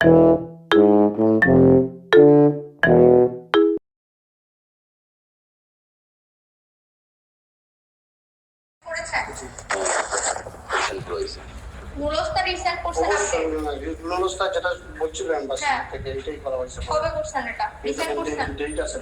করেছেন রিসেন্ট করছেন আপনি নুরস্তা যেটা বলছিল এম্বাসি হ্যাঁ। থেকে এটাই করা হয়েছে। কবে করছেন এটা? রিসেন্ট করছেন? ডেট আছে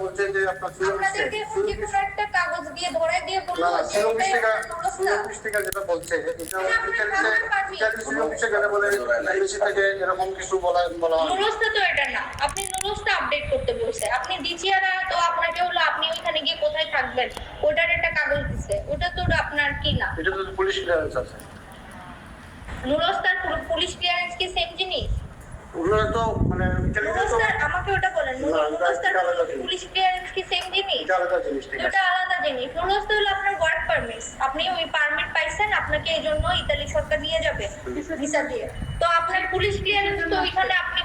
বলছে যে আপনার ফিল্ম আপনাদেরকে এখন যে কোনো একটা কাগজ দিয়ে ধরে দিয়ে না বলব না যে ফিল্ম এটাই থেকে আপনার নুরস্তা ফিল্ম থেকে যেটা বলছে এটা এটা আপনার ইটালিতে কাগজ পাঠিয়ে- ইটালি ফিল্ম থেকে গেলে বলে এমবিসি থেকে এরকম কিছু বলা বলা তো এটা না আপনি নুরস্তা আপডেট করতে বলছে আপনি ডিজিআর তো আপনাকে হলো আপনি ওইখানে গিয়ে কোথায় ওটার একটা কাগজ দিছে। ওটা তো আপনার কি না এটা তো পুলিশ ক্লিয়ারেন্স আছে। নুরস্তার পুলিশ ক্লিয়ারেন্স কি সেম জিনিস? ওগুলো তো মানে আমাকে ওটা বলেন। নুরস্তার। পুলিশ ক্লিয়ারেন্স কি সেম জিনিস? এটা আলাদা জিনিস ঠিক আলাদা জিনিস। নুরস্তা হলো আপনার ওয়ার্ক পারমিট আপনি ওই পারমিট পাইছেন আপনাকে এই জন্য ইতালি সরকার নিয়ে যাবে ভিসা দিয়ে। তো আপনার পুলিশ ক্লিয়ারেন্স তো ওইখানে আপনি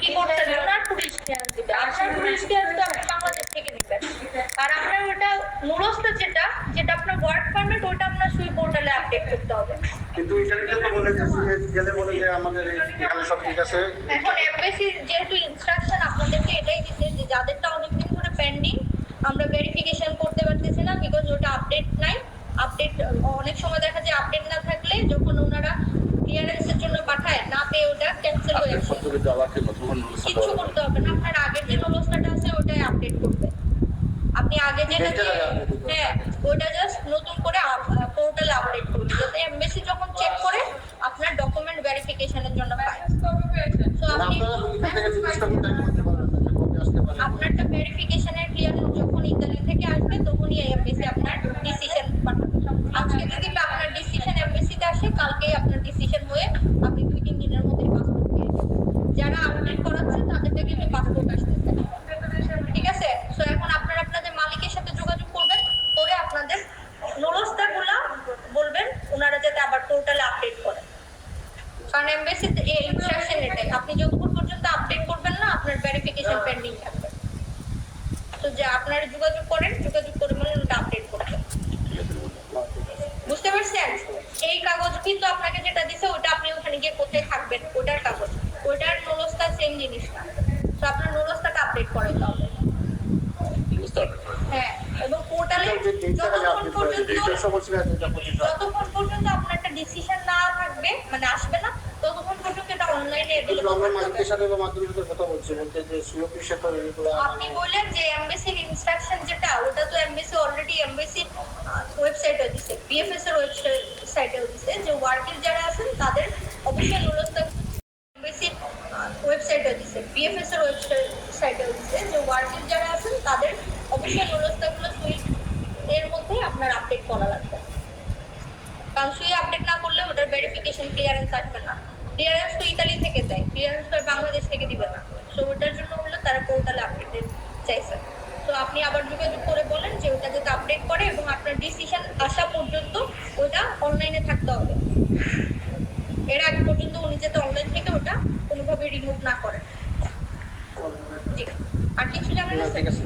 কি করতেন ওনার পুলিশ ক্লিয়ারেন্স দিবে। আপনার পুলিশ ক্লিয়ারেন্স তো আপনি বাংলাদেশ থেকে দিবেন আর আপনার ওটা নুরস্তা যেটা যেটা আপনার ওয়ার্ক পারমিট ওটা আপনার সুই পোর্টালে আপডেট করতে হবে কিন্তু তো বলে গেলে বলে যে আমাদের এখানে সব ঠিক আছে এখন এমবেসি যেহেতু ইনস্ট্রাকশন আপনাদেরকে এটাই দিচ্ছে যে যাদেরটা অনেকদিন ধরে পেন্ডিং আমরা ভেরিফিকেশন করতে পারতেছি না বিকজ ওটা আপডেট নাই। আপডেট অনেক সময় দেখা যায় আপডেট না থাকলে যখন ওনারা ক্লিয়ারেন্সের জন্য পাঠায় না পেয়ে ওটা ক্যান্সেল হয়ে রয়েছে কিছু করতে হবে না আপনার আগের যে নলস্টাটা আছে ওটাই আপডেট করবে। আপনি আগে যেটা। হ্যাঁ ওটা জাস্ট নতুন করে পোর্টালে আপডেট করবে যাতে এমবেসি যখন চেক করে আপনার ডকুমেন্ট ভেরিফিকেশনের জন্য পায়। তো মানে আপনি আপনারা দুদিন থেকে জিনিসটা কোথায় করতে পারবেন না যে কবে আসতে পারে। আপনারটা ভেরিফিকেশনের ক্লিয়ারেন্স যখন ইতালি থেকে আসবে তখনই এমবেসি আপনার ডিসিশন পাঠাবে। আজকে যদি আপনার ডিসিশন এমবেসিতে আসে কালকেই আপনার ডিসিশন হয়ে আপনি দুই তিন দিনের মধ্যে পাসপোর্ট পেয়ে যাবেন যারা আপডেট করাচ্ছে তাদের থেকে কিন্তু পাসপোর্ট আসতেছে ঠিক আছে সো এখন আপনারা আপনাদের মালিকের সাথে যোগাযোগ করবেন করে আপনাদের নরস্তাগুলা বলবেন ওনারা যাতে আবার পোর্টালে আপডেট করে। কারণ এমবেসিতে এই ইনস্ট্রাকশন এটাই। আপনি যতক্ষণ পর্যন্ত আপডেট করবেন না আপনার ভেরিফিকেশন পেন্ডিং থাকবে। তো যে আপনারা যোগাযোগ করেন যোগাযোগ করে মানে ওটা আপডেট করবেন বুঝতে পারছেন? এই কাগজ কিন্তু আপনাকে যেটা দিছে ওটা আপনি ওখানে গিয়ে কোথায় থাকবেন ওটার কাগজ ওটার নোলস্তা সেম জিনিস না তো আপনার নোলস্তাটা আপডেট করাইতে হবে বুঝতে পারবেন হ্যাঁ এবং পোর্টালে যে ডেটটা খালি যতক্ষণ পর্যন্ত আপনার একটা ডিসিশন না থাকবে মানে আসবে না ততক্ষণ পর্যন্ত এটা অনলাইনে কিন্তু আমরা মালিকের সাথে বা মাধ্যমিক কথা বলছি যে সিওপি আপনি বললেন যে এমবেসির ইনস্ট্রাকশন যেটা ওটা তো এমবেসি অলরেডি এমবেসির ওয়েবসাইটে দিছে বিএফএস এর ওয়েবসাইটেও দিছে যে ওয়ার্কের যারা আছেন তাদের অবশ্যই নুরস্তা এমবেসির ওয়েবসাইটে দিছে বিএফএস এর ওয়েবসাইটেও দিছে যে ওয়ার্কের যারা আছেন তাদের অবশ্যই নুরস্তাগুলো সুইট এর মধ্যে আপনার আপডেট করা লাগবে কারণ সুই আপডেট না করলে ওটার ক্লিয়ারেন্স আসবে না। ক্লিয়ারেন্স তো ইতালি থেকে দেয় ক্লিয়ারেন্স তো বাংলাদেশ থেকে দিবে না। তো ওটার জন্য হলো তারা পোর্টালে আপডেট চাইছে। তো আপনি আবার যোগাযোগ করে বলেন যে ওটা যাতে আপডেট করে এবং আপনার ডিসিশন আসা পর্যন্ত ওটা অনলাইনে থাকতে হবে। এর আগ পর্যন্ত উনি যাতে অনলাইন থেকে ওটা কোনোভাবে রিমুভ না করেন। জি। আর কিছু জানেন ঠিক আছে।